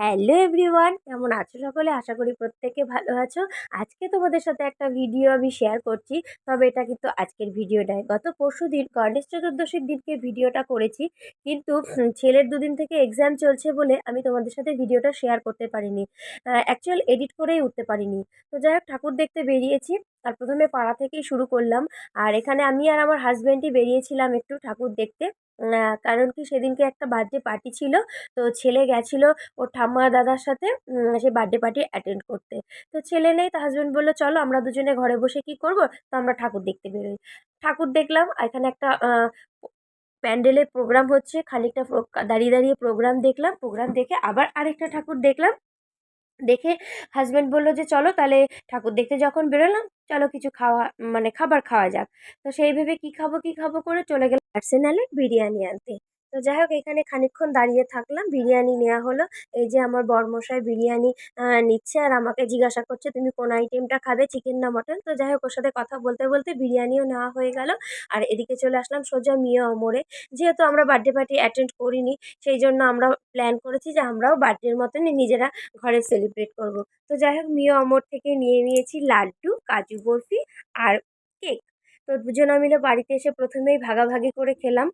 Hello everyone, কেমন আছো সকলে? আশা করি প্রত্যেকে ভালো আছো। আজকে তোমাদের সাথে একটা ভিডিও আমি শেয়ার করছি, তবে এটা কিন্তু আজকের ভিডিও নয়। গত পরশু দিন গণেশ চতুর্দশীর দিনকে ভিডিওটা করেছি, কিন্তু ছেলের দুদিন থেকে এক্সাম চলছে বলে আমি তোমাদের সাথে ভিডিওটা শেয়ার করতে পারিনি। অ্যাকচুয়াল এডিট করেই উঠতে পারিনি। তো যাই হোক, ঠাকুর দেখতে বেরিয়েছি। আর প্রথমে পাড়া থেকেই শুরু করলাম। আর এখানে আমি আর আমার হাজব্যান্ডই বেরিয়েছিলাম একটু ঠাকুর দেখতে। কারণ কি সেদিনকে একটা বার্থডে পার্টি ছিল। তো ছেলে গেছিল ওর ঠাম্মা দাদার সাথে সেই বার্থডে পার্টি অ্যাটেন্ড করতে। তো ছেলে নেই, তো হাজব্যান্ড বলল, চলো আমরা দুজনে ঘরে বসে কি করব? তো আমরা ঠাকুর দেখতে বেরোই। ঠাকুর দেখলাম, এখানে একটা প্যান্ডেলে প্রোগ্রাম হচ্ছে। খানিকটা দাঁড়িয়ে দাঁড়িয়ে প্রোগ্রাম দেখলাম। প্রোগ্রাম দেখে আবার আরেকটা ঠাকুর দেখলাম। দেখে হাজব্যান্ড বলল যে, চলো তাহলে ঠাকুর দেখতে যখন বেরোলাম, চলো কিছু খাওয়া মানে খাবার খাওয়া যাক। তো সেই ভেবে কী খাব কী খাব করে চলে গেলাম আর্সেনালের বিরিয়ানি আনতে। তো যাই হোক এখানে খানিকক্ষণ দাঁড়িয়ে থাকলাম। বিরিয়ানি নেওয়া হলো। এই যে আমার বরমশাই বিরিয়ানি নিচ্ছে আর আমাকে জিজ্ঞাসা করছে, তুমি কোন আইটেমটা খাবে, চিকেন না মটন? তো যাই হোক ওর সাথে কথা বলতে বলতে বিরিয়ানিও নেওয়া হয়ে গেল। আর এদিকে চলে আসলাম সোজা মিয়া অমরে। যেহেতু আমরা বার্থডে পার্টি অ্যাটেন্ড করিনি, সেই জন্য আমরা প্ল্যান করেছি যে আমরাও বার্থডের মতনই নিজেরা ঘরে সেলিব্রেট করব। তো যাই হোক মিও অমর থেকে নিয়ে নিয়েছি লাড্ডু, কাজু বরফি আর কেক তো দুজনা মিলে বাড়িতে এসে প্রথমেই ভাগাভাগি করে খেলাম।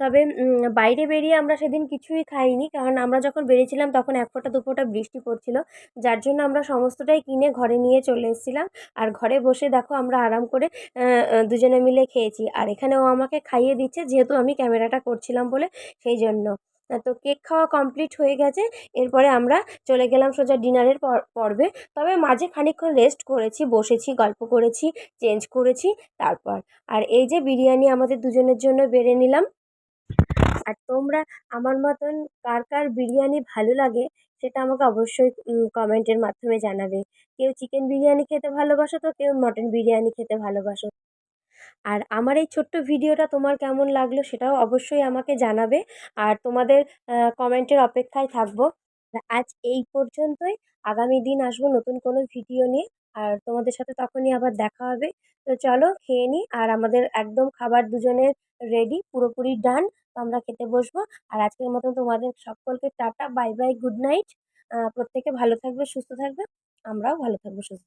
তবে বাইরে বেরিয়ে আমরা সেদিন কিছুই খাইনি। কারণ আমরা যখন বেরিয়েছিলাম তখন এক ফোঁটা, দু ফোঁটা বৃষ্টি পড়ছিল। যার জন্য আমরা সমস্তটাই কিনে ঘরে নিয়ে চলে এসেছিলাম। আর ঘরে বসে দেখো আমরা আরাম করে দুজনে মিলে খেয়েছি। আর এখানে ও আমাকে খাইয়ে দিচ্ছে, যেহেতু আমি ক্যামেরাটা করছিলাম বলে সেই জন্য। তো কেক খাওয়া কমপ্লিট হয়ে গেছে। এরপরে আমরা চলে গেলাম সোজা ডিনারের পর্বে। তবে মাঝে খানিকক্ষণ রেস্ট করেছি, বসেছি, গল্প করেছি, চেঞ্জ করেছি, তারপর। আর এই যে বিরিয়ানি আমাদের দুজনের জন্য বেড়ে নিলাম। আর তোমরা আমার মতন কার কার বিরিয়ানি ভালো লাগে, সেটা আমাকে অবশ্যই কমেন্টের মাধ্যমে জানাবে। কেউ চিকেন বিরিয়ানি খেতে ভালোবাসো তো কেউ মটন বিরিয়ানি খেতে ভালোবাসো। আর আমার এই ছোট্ট ভিডিওটা তোমার কেমন লাগল সেটাও অবশ্যই আমাকে জানাবে। আর তোমাদের কমেন্টের অপেক্ষায় থাকব। আজ এই পর্যন্তই। আগামী দিন আসব নতুন কোনো ভিডিও নিয়ে। আর তোমাদের সাথে তখনই আবার দেখা হবে। তো চলো খেয়ে নিই আর আমাদের একদম খাবার দুজনের রেডি পুরোপুরি ডান তো আমরা খেতে বসবো। আর আজকের মতন তোমাদের সকলকে tata bye bye good night প্রত্যেকে ভালো থাকবে, সুস্থ থাকবে, আমরাও ভালো থাকব, সুস্থ